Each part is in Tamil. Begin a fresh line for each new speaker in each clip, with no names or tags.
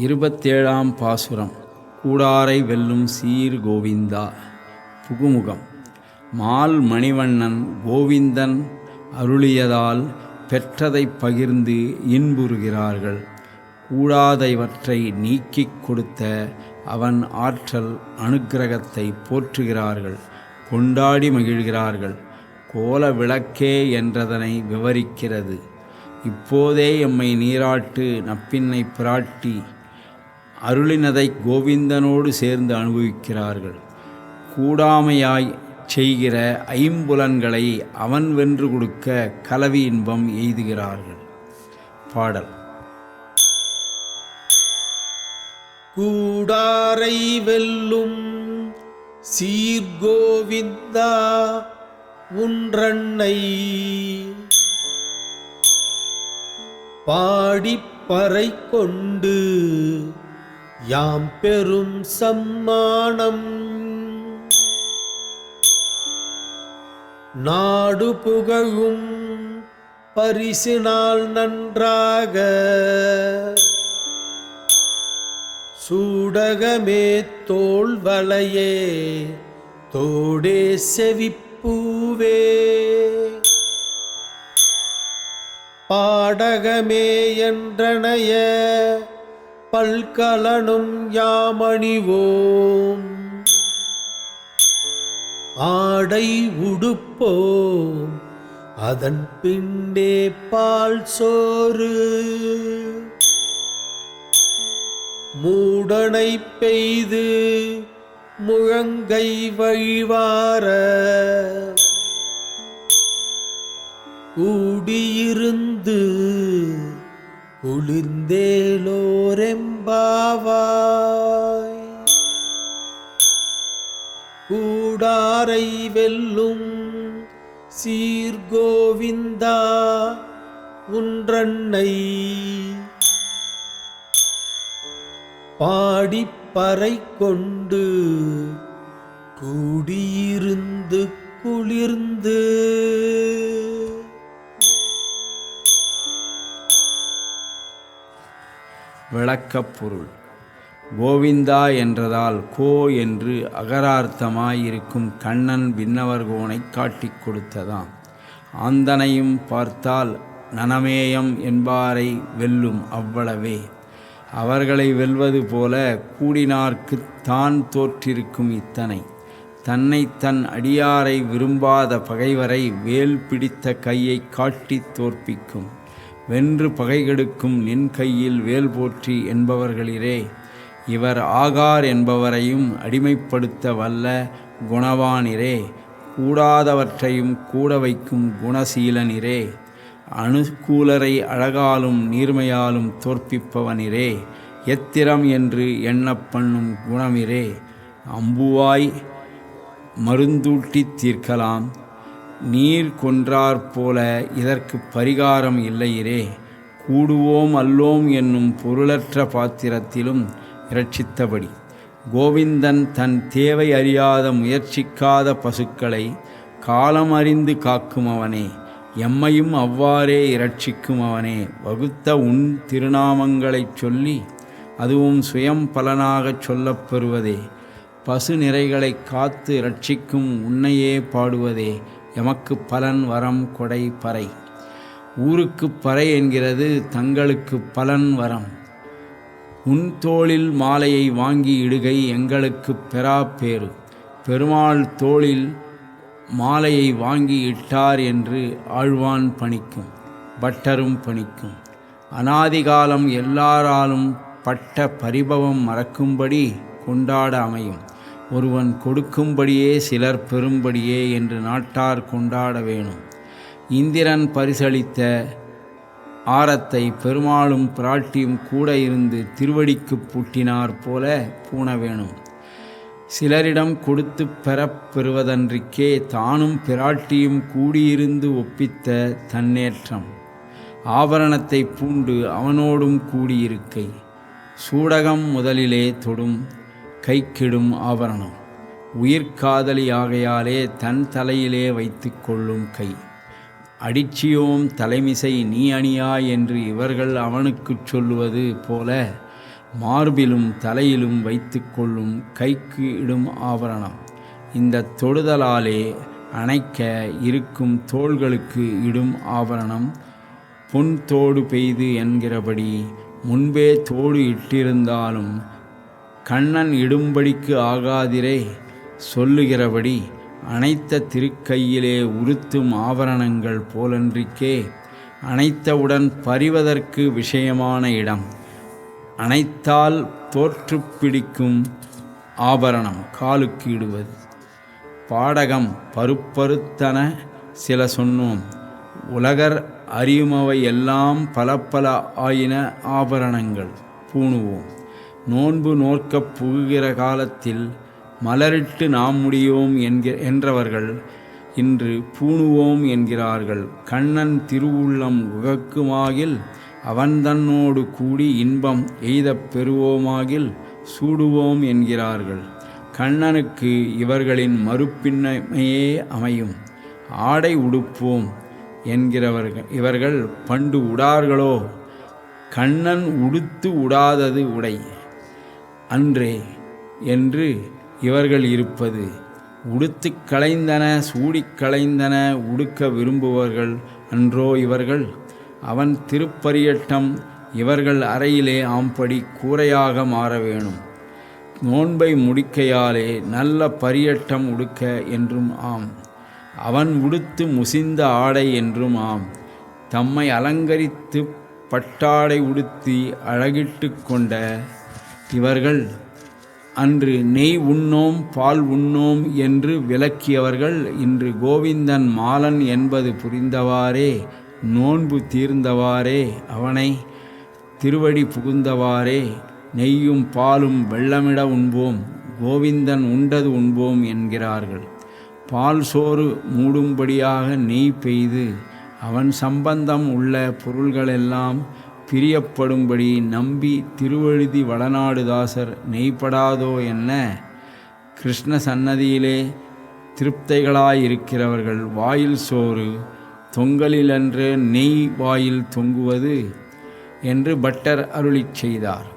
இருபத்தேழாம் பாசுரம். கூடாரை வெல்லும் சீர் கோவிந்தா. புகுமுகம். மால் மணிவண்ணன் கோவிந்தன் அருளியதால் பெற்றதைப் பகிர்ந்து இன்புறுகிறார்கள். கூடாதவற்றை நீக்கிக் கொடுத்த அவன் ஆற்றல் அனுக்கிரகத்தை போற்றுகிறார்கள். கொண்டாடி மகிழ்கிறார்கள். கோல விளக்கே என்றதனை விவரிக்கிறது. இப்போதே எம்மை நீராட்டு நப்பின்னை பிராட்டி அருளினதை கோவிந்தனோடு சேர்ந்து அனுபவிக்கிறார்கள். கூடாமையாய் செய்கிற ஐம்புலன்களை அவன் வென்று கொடுக்க கலவி இன்பம் எய்துகிறார்கள். பாடல்.
கூடாரை வெல்லும் சீர்கோவிந்தா உன்றன்னை. பாடிப்பறை கொண்டு யாம் பெரும் சம்மானம். நாடு புகழும் பரிசினால் நன்றாக. சூடகமே தோல் வளையே தோடே செவிப்பூவே. பாடகமே என்றனைய பல்கலனும் யாமணிவோம். ஆடை உடுப்போம். அதன் பிண்டே பால் சோறு. மூடனை பெய்து முழங்கை வழிவார. கூடியிருந்து குளிர்ந்தேலோரெம்பாவாய் கூடாரை வெல்லும் சீர்கோவிந்தா உன்றன்னை. பாடிப்பறை கொண்டு கூடியிருந்து குளிர்ந்து
விளக்கப் பொருள் கோவிந்தா என்றதால் கோ என்று அகரார்த்தமாயிருக்கும் கண்ணன் விண்ணவர்கோனை காட்டிக் கொடுத்ததாம். ஆந்தனையும் பார்த்தால் நனமேயம் என்பாரை வெல்லும் அவ்வளவே. அவர்களை வெல்வது போல கூடினார்க்கு தான் தோற்றிருக்கும் இத்தனை. தன்னை தன் அடியாரை விரும்பாத பகைவரை வேல் பிடித்த கையை காட்டித் தோற்பிக்கும். வென்று பகைகெடுக்கும் நின் கையில் வேல் போற்றி என்பவர்களிலே இவர் ஆகார் என்பவரையும் அடிமைப்படுத்த வல்ல குணவானிரே கூடாதவற்றையும் கூட வைக்கும் குணசீலனிரே அணுகூலரை அழகாலும் நீர்மையாலும் தோற்பிப்பவனிரே எத்திரம் என்று எண்ணப்பண்ணும் குணமிரே அம்புவாய் மருந்தூட்டித் தீர்க்கலாம். நீர் கொன்றார் போல இதற்கு பரிகாரம் இல்லையிரே. கூடுவோம் அல்லோம் என்னும் பொருளற்ற பாத்திரத்திலும் இரட்சித்தபடி. கோவிந்தன் தன் தேவை அறியாத முயற்சிக்காத பசுக்களை காலம் அறிந்து காக்கும் அவனே எம்மையும் அவ்வாறே இரட்சிக்கும் அவனே வகுத்த உன் திருநாமங்களைச் சொல்லி அதுவும் சுயம் பலனாகச் சொல்லப்பெறுவதே பசு நிறைகளை காத்து இரட்சிக்கும் உன்னையே பாடுவதே. எமக்கு பலன் வரம் கொடை பறை. ஊருக்கு பறை என்கிறது தங்களுக்கு பலன் வரம். உன் தோளில் மாலையை வாங்கி இடுகை எங்களுக்கு பெறாப்பேறு பெருமாள் தோளில் மாலையை வாங்கி இட்டார் என்று ஆழ்வான் பணிக்கும் பட்டரும் பணிக்கும். அனாதிகாலம் எல்லாராலும் பட்ட பரிபவம் மறக்கும்படி கொண்டாட அமையும். ஒருவன் கொடுக்கும்படியே சிலர் பெறும்படியே என்று நாட்டார் கொண்டாட வேணும். இந்திரன் பரிசளித்த ஆரத்தை பெருமாளும் பிராட்டியும் கூட இருந்து திருவடிக்கு பூட்டினார் போல பூண வேணும். சிலரிடம் கொடுத்து பெறப்பெறுவதன்றிக்கே தானும் பிராட்டியும் கூடியிருந்து ஒப்பித்த தன்னேற்றம். ஆபரணத்தை பூண்டு அவனோடும் கூடியிருக்கை. சூடகம் முதலிலே தொடும் கைக்கிடும் ஆபரணம். உயிர்காதலி ஆகையாலே தன் தலையிலே வைத்து கொள்ளும் கை. அடிச்சியோம் தலைமிசை நீ அணியாய் என்று இவர்கள் அவனுக்குச் சொல்லுவது போல மார்பிலும் தலையிலும் வைத்துக்கொள்ளும் கைக்கு இடும் ஆபரணம். இந்த தொடுதலாலே அணைக்க இருக்கும் தோள்களுக்கு இடும் ஆபரணம். பொன் தோடு பெய்து என்கிறபடி முன்பே தோடு இட்டிருந்தாலும் கண்ணன் இடும்படிக்கு ஆகாதிரே சொல்லுகிறபடி அனைத்த திருக்கையிலே உறுத்தும் ஆபரணங்கள் போலன்றிக்கே அனைத்தவுடன் பறிவதற்கு விஷயமான இடம். அனைத்தால் தோற்று பிடிக்கும் ஆபரணம் காலுக்கு இடுவது. பாடகம் பருப்பருத்தன சில சொன்னோம். உலகர் அறியுமவை எல்லாம் பல பல ஆயின ஆபரணங்கள். பூணுவோம். நோன்பு நோக்கப் புகுகிற காலத்தில் மலரிட்டு நாம் முடியோம் என்கிற என்றவர்கள் இன்று பூணுவோம் என்கிறார்கள். கண்ணன் திருவுள்ளம் உகக்குமாகில் அவன் தன்னோடு கூடி இன்பம் எய்தப் பெறுவோமாகில் சூடுவோம் என்கிறார்கள். கண்ணனுக்கு இவர்களின் மறுப்பின்மையே அமையும். ஆடை உடுப்போம் என்கிறவர்கள் இவர்கள் பண்டு உடார்களோ? கண்ணன் உடுத்து உடாதது உடை. அன்றே என்று இவர்கள் இருப்பது. உடுத்து களைந்தன சூடிக் களைந்தன உடுக்க விரும்புவர்கள் அன்றோ இவர்கள். அவன் திருப்பரியட்டம் இவர்கள் அறையிலே ஆம்படி கூரையாக மாற வேணும். நோன்பை முடிக்கையாலே நல்ல பரியட்டம் உடுக்க என்றும் ஆம். அவன் உடுத்து முசிந்த ஆடை என்றும் ஆம். தம்மை அலங்கரித்து பட்டாடை உடுத்தி அழகிட்டு கொண்ட இவர்கள் அன்று நெய் உண்ணோம் பால் உண்ணோம் என்று விளக்கியவர்கள் இன்று கோவிந்தன் மாலன் என்பது புரிந்தவாறே நோன்பு தீர்ந்தவாறே அவனை திருவடி புகுந்தவாறே நெய்யும் பாலும் வெள்ளமிட உண்போம் கோவிந்தன் உண்டது உண்போம் என்கிறார்கள். பால் சோறு மூடும்படியாக நெய் பெய்து அவன் சம்பந்தம் உள்ள பொருள்களெல்லாம் பிரியப்படும்படி நம்பி திருவழுதி வளநாடுதாசர் நெய்ப்படாதோ என்ன? கிருஷ்ண சன்னதியிலே திருப்தைகளாயிருக்கிறவர்கள் வாயில் சோறு தொங்கலிலன்று நெய் வாயில் தொங்குவது என்று பட்டர் அருளிச் செய்தார்.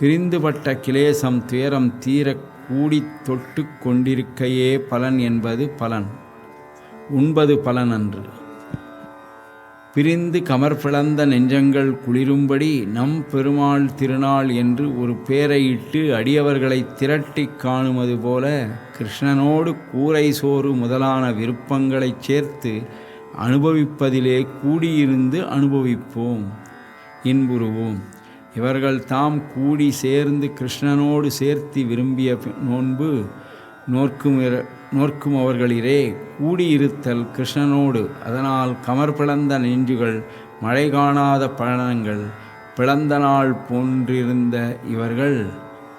பிரிந்துபட்ட கிளேசம் துயரம் தீர கூடி தொட்டு கொண்டிருக்கையே பலன் என்பது பலன். உண்பது பலன் அன்று பிரிந்து கமர்பிளந்த நெஞ்சங்கள் குளிரும்படி நம் பெருமாள் திருநாள் என்று ஒரு பேரையிட்டு அடியவர்களை திரட்டிக் காணுமது போல கிருஷ்ணனோடு கூரை சோறு முதலான விருப்பங்களைச் சேர்த்து அனுபவிப்பதிலே கூடியிருந்து அனுபவிப்போம். இன்புறுவோம். இவர்கள் தாம் கூடி சேர்ந்து கிருஷ்ணனோடு சேர்த்து விரும்பிய நோன்பு நோர்க்கும் நோர்க்கும் அவர்களிலே கூடியிருத்தல் கிருஷ்ணனோடு. அதனால் கமர் பிளந்த நெஞ்சுகள் மழை காணாத பழனங்கள் பிளந்த நாள் போன்றிருந்த இவர்கள்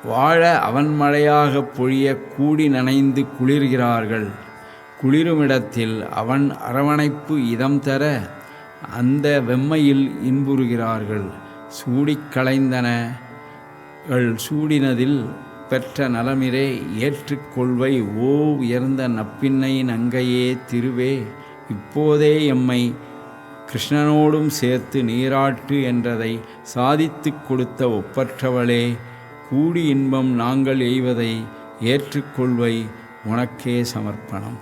வாழ அவன் மழையாகப் பொழிய கூடி நனைந்து குளிர்கிறார்கள். குளிருமிடத்தில் அவன் அரவணைப்பு இதம் தர அந்த வெம்மையில் இன்புறுகிறார்கள். சூடிக் களைந்தனகள் சூடினதில் பெற்ற நலமிரே ஏற்றுக்கொள்வை ஓ உயர்ந்த நப்பின்னையின் அங்கையே திருவே. இப்போதே எம்மை கிருஷ்ணனோடும் சேர்த்து நீராட்டு என்றதை சாதித்து கொடுத்த ஒப்பற்றவளே கூடி இன்பம் நாங்கள் எய்வதை ஏற்றுக்கொள்வை உனக்கே சமர்ப்பணம்.